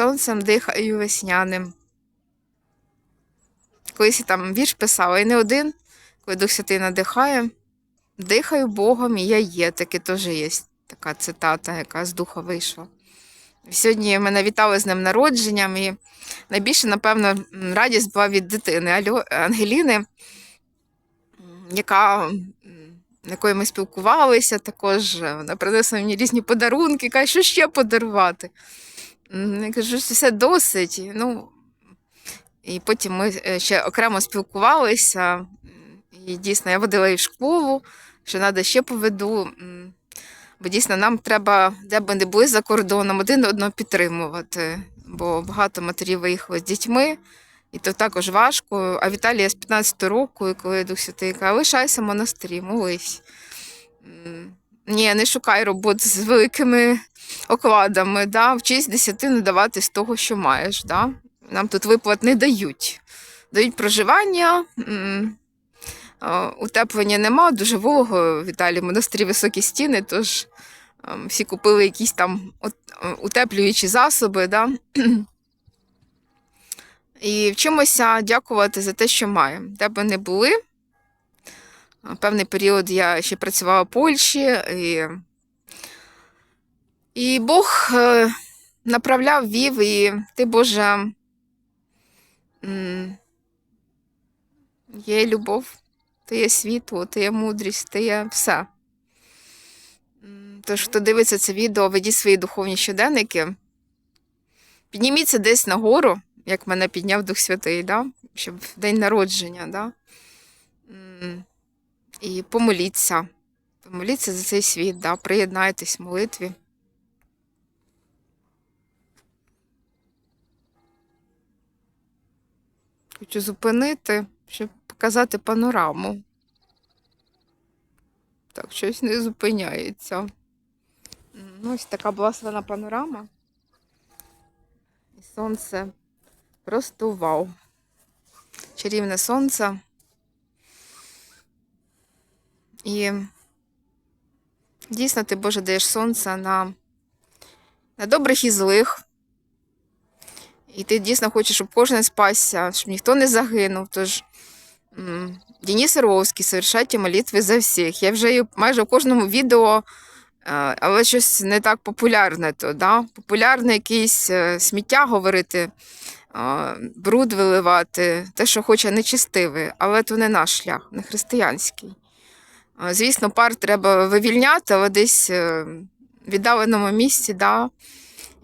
сонцем дихаю весняним. Колись я там вірш писала, і не один, коли Дух Святий надихає. Дихаю Богом, і я є. Таке теж є така цитата, яка з духа вийшла. Сьогодні мене вітали з ним народженням, і найбільше, напевно, радість була від дитини Ангеліни, яка, якою ми спілкувалися, також вона принесла мені різні подарунки, каже, що ще подарувати. Я кажу, що все досить. Ну, і потім ми е, ще окремо спілкувалися. І дійсно я водила її в школу, що треба ще поведу. Бо дійсно нам треба, де б не були за кордоном, один одного підтримувати. Бо багато матерів виїхали з дітьми, і то також важко. А Віталія з 15 року, і коли Дух Святий каже, лишайся в монастирі, молись. Ні, не шукай робот з великими окладами, да? вчись десятину давати з того, що маєш. Да? Нам тут виплат не дають. Дають проживання, утеплення нема, дуже волого в Італії, монастирі високі стіни, тож ем, всі купили якісь там е, утеплюючі засоби. Да? І вчимося дякувати за те, що маємо. Де б не були. Певний період я ще працювала в Польщі, і, і Бог е, направляв, вів, і ти, Боже, є любов, ти є світло, ти є мудрість, ти є все. Тож, хто дивиться це відео, ведіть свої духовні щоденники. Підніміться десь нагору, як мене підняв Дух Святий, да? щоб день народження. Да? І помоліться. Помоліться за цей світ, да? приєднайтесь в молитві. Хочу зупинити, щоб показати панораму. Так, щось не зупиняється. Ну, ось така благословена панорама. І сонце просто вау. Чарівне сонце. І дійсно ти, Боже, даєш сонце на, на добрих і злих. І ти дійсно хочеш, щоб кожен спасся, щоб ніхто не загинув. Тож Денис Орловський, совершайте молитви за всіх. Я вже майже в кожному відео, е, але щось не так популярне то. Да? Популярне якесь е, сміття говорити, е, бруд виливати, те, що хоче нечистиве, але то не наш шлях, не християнський. Е, Звісно, пар треба вивільняти, але десь е, в віддаленому місці, да?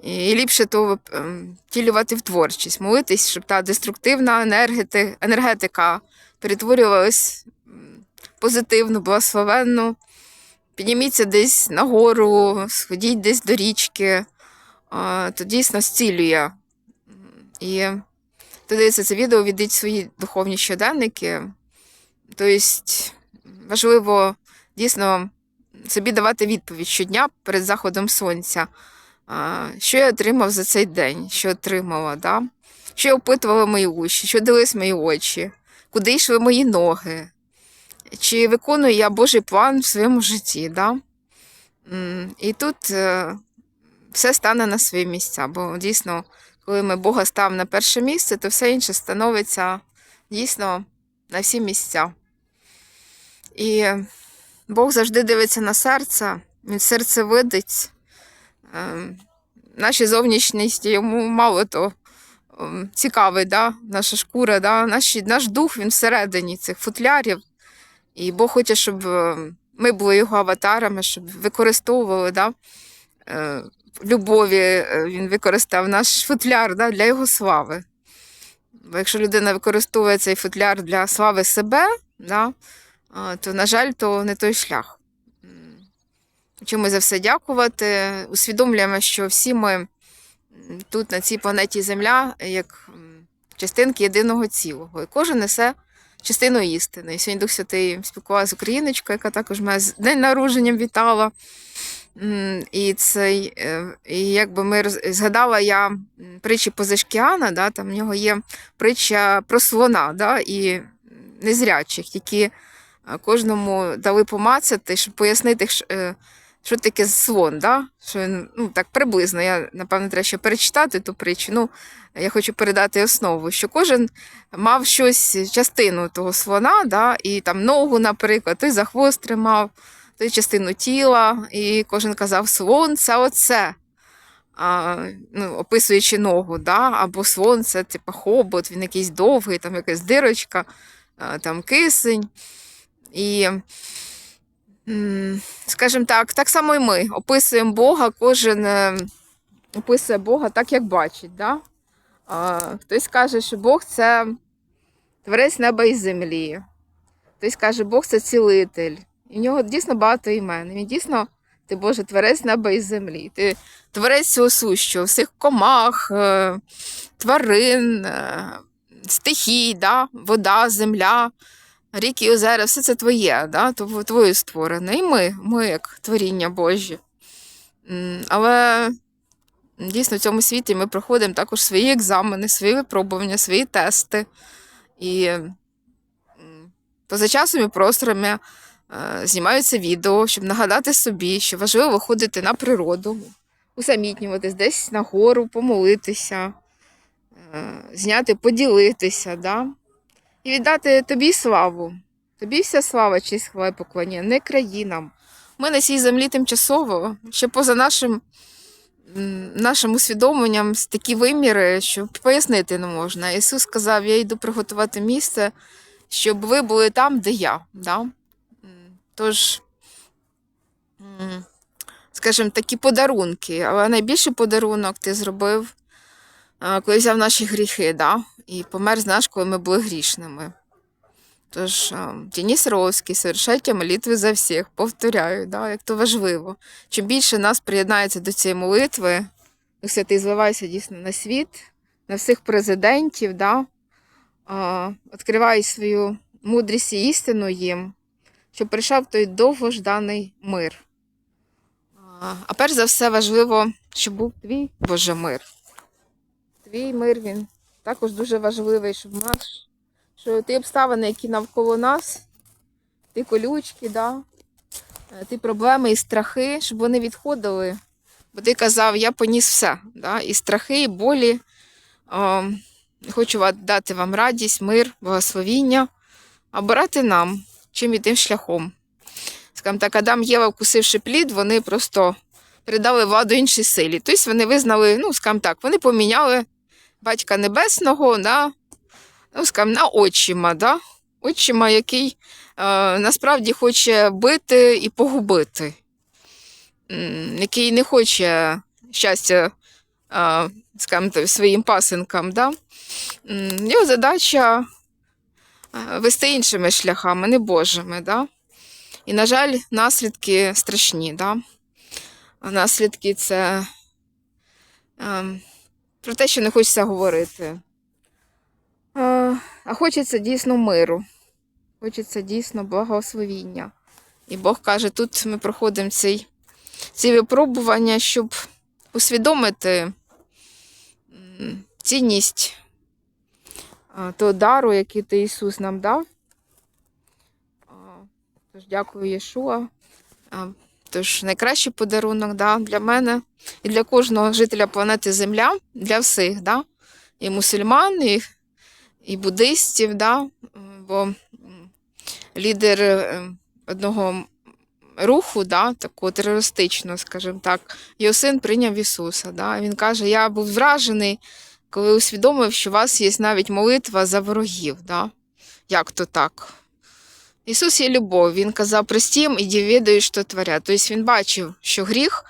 і ліпше то ем, втілювати в творчість, молитись, щоб та деструктивна енергети- енергетика перетворювалась м, позитивно, благословенно. Підніміться десь нагору, сходіть десь до річки, то дійсно зцілює. І хто дивиться це відео, віддіть свої духовні щоденники. Тобто важливо дійсно собі давати відповідь щодня перед заходом сонця. Що я отримав за цей день? Що отримала, да? що опитували мої уші, що дивились мої очі, куди йшли мої ноги, чи виконую я Божий план в своєму житті. Да? І тут е, все стане на свої місця, бо дійсно, коли ми Бога ставимо на перше місце, то все інше становиться дійсно на всі місця. І Бог завжди дивиться на серце, він серце видить. Ем, Наші зовнішність йому мало то ем, цікавий, да? наша шкура, да? Наш, наш дух він всередині цих футлярів. І Бог хоче, щоб е, ми були його аватарами, щоб використовували да? е, любові, е, він використав наш футляр да? для його слави. Бо якщо людина використовує цей футляр для слави себе, да? То, на жаль, то не той шлях. Хочемо за все дякувати. Усвідомлюємо, що всі ми тут, на цій планеті Земля, як частинки єдиного цілого. І кожен несе частину істини. І сьогодні Дух Святий спілкувалася з Україночкою, яка також мене з день народженням вітала. І цей, е, і якби ми згадала я притчі Позашкіана, да, там в нього є притча про слона да, і незрячих, які кожному дали помацати, щоб пояснити, е, що таке слон, да? що він, ну, так приблизно. Я, напевно, треба ще перечитати ту притчу. Ну, я хочу передати основу, що кожен мав щось, частину того слона, да? і там ногу, наприклад, той за хвост тримав, той частину тіла, і кожен казав, слон це оце. А, ну, описуючи ногу, да? або слон це типу хобот, він якийсь довгий, там якась дирочка, а, там кисень. І, скажімо так, так само і ми описуємо Бога, кожен е, описує Бога так, як бачить. Да? Хтось каже, що Бог це творець неба і землі. Хтось каже, Бог це цілитель. І в нього дійсно багато імен. Він дійсно, ти Боже, творець неба і землі. Ти творець всього сущого, всіх комах, е, тварин, е, стихій, да? вода, земля, ріки, озера, все це твоє, да? тво- твоє створене. І ми, ми як творіння Божі. Але дійсно в цьому світі ми проходимо також свої екзамени, свої випробування, свої тести. І поза часом і просторами е, знімаються відео, щоб нагадати собі, що важливо виходити на природу, усамітнюватись, десь на гору, помолитися, е, зняти, поділитися, да? І віддати тобі славу. Тобі вся слава, честь, хвала і поклоніння, не країнам. Ми на цій землі тимчасово, ще поза нашим, нашим усвідомленням такі виміри, що пояснити не можна. Ісус сказав: Я йду приготувати місце, щоб ви були там, де я. Да? Тож, скажімо, такі подарунки, але найбільший подарунок ти зробив, коли взяв наші гріхи, да? і помер, знаєш, коли ми були грішними. Тож, а, Денис Ровський, совершайте молитви за всіх, повторяю, да, як то важливо. Чим більше нас приєднається до цієї молитви, Дух Святий зливайся дійсно на світ, на всіх президентів, да, відкривай свою мудрість і істину їм, щоб прийшов той довгожданий мир. А перш за все важливо, щоб був твій Боже мир. Твій мир він також дуже важливий, щоб наш, що ті обставини, які навколо нас, ті колючки, да, е, ті проблеми і страхи, щоб вони відходили. Бо ти казав, я поніс все. Да? І страхи, і болі. О, хочу дати вам радість, мир, благословіння, обирати нам, чим і тим шляхом. Скажімо так, Адам Єва, вкусивши плід, вони просто передали владу іншій силі. Тобто вони визнали, ну, скажімо так, вони поміняли батька небесного на, ну, скажімо, на отчима, да? отчима, який е, насправді хоче бити і погубити, який не хоче щастя, е, скажімо, своїм пасенкам. Да? Його задача е, вести іншими шляхами, не Божими. Да? І, на жаль, наслідки страшні. Да? Наслідки це ем, про те, що не хочеться говорити. А, а хочеться дійсно миру. Хочеться дійсно благословіння. І Бог каже, тут ми проходимо цей, ці випробування, щоб усвідомити цінність того дару, який ти Ісус нам дав. Тож дякую, Єшуа. Тож найкращий подарунок да, для мене і для кожного жителя планети Земля, для всіх, да? і мусульман, і, і буддистів, да? бо лідер е, одного руху, да, такого терористичного, скажімо так, його син прийняв Ісуса. Да? Він каже: Я був вражений, коли усвідомив, що у вас є навіть молитва за ворогів. Да? Як то так? Ісус є любов. Він казав простім і відаю, що творять. Тобто він бачив, що гріх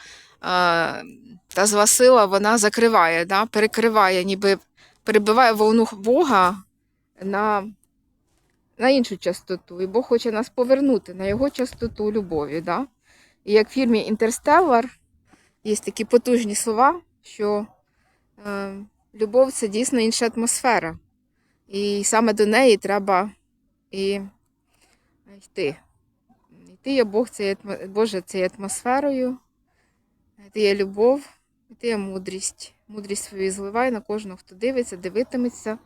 та зла сила вона закриває, да? перекриває, ніби перебиває волну Бога на, на іншу частоту. І Бог хоче нас повернути на його частоту любові. Да? І як в фільмі Інтерстеллар є такі потужні слова, що е, любов це дійсно інша атмосфера. І саме до неї треба і йти. Йти є Бог цією Боже цією атмосферою, ти є любов, ти є мудрість. Мудрість свою зливай на кожного, хто дивиться, дивитиметься.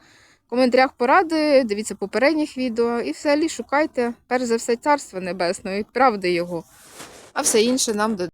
В коментарях поради, дивіться попередніх відео і взагалі шукайте, перш за все, царство небесне і правди його, а все інше нам до.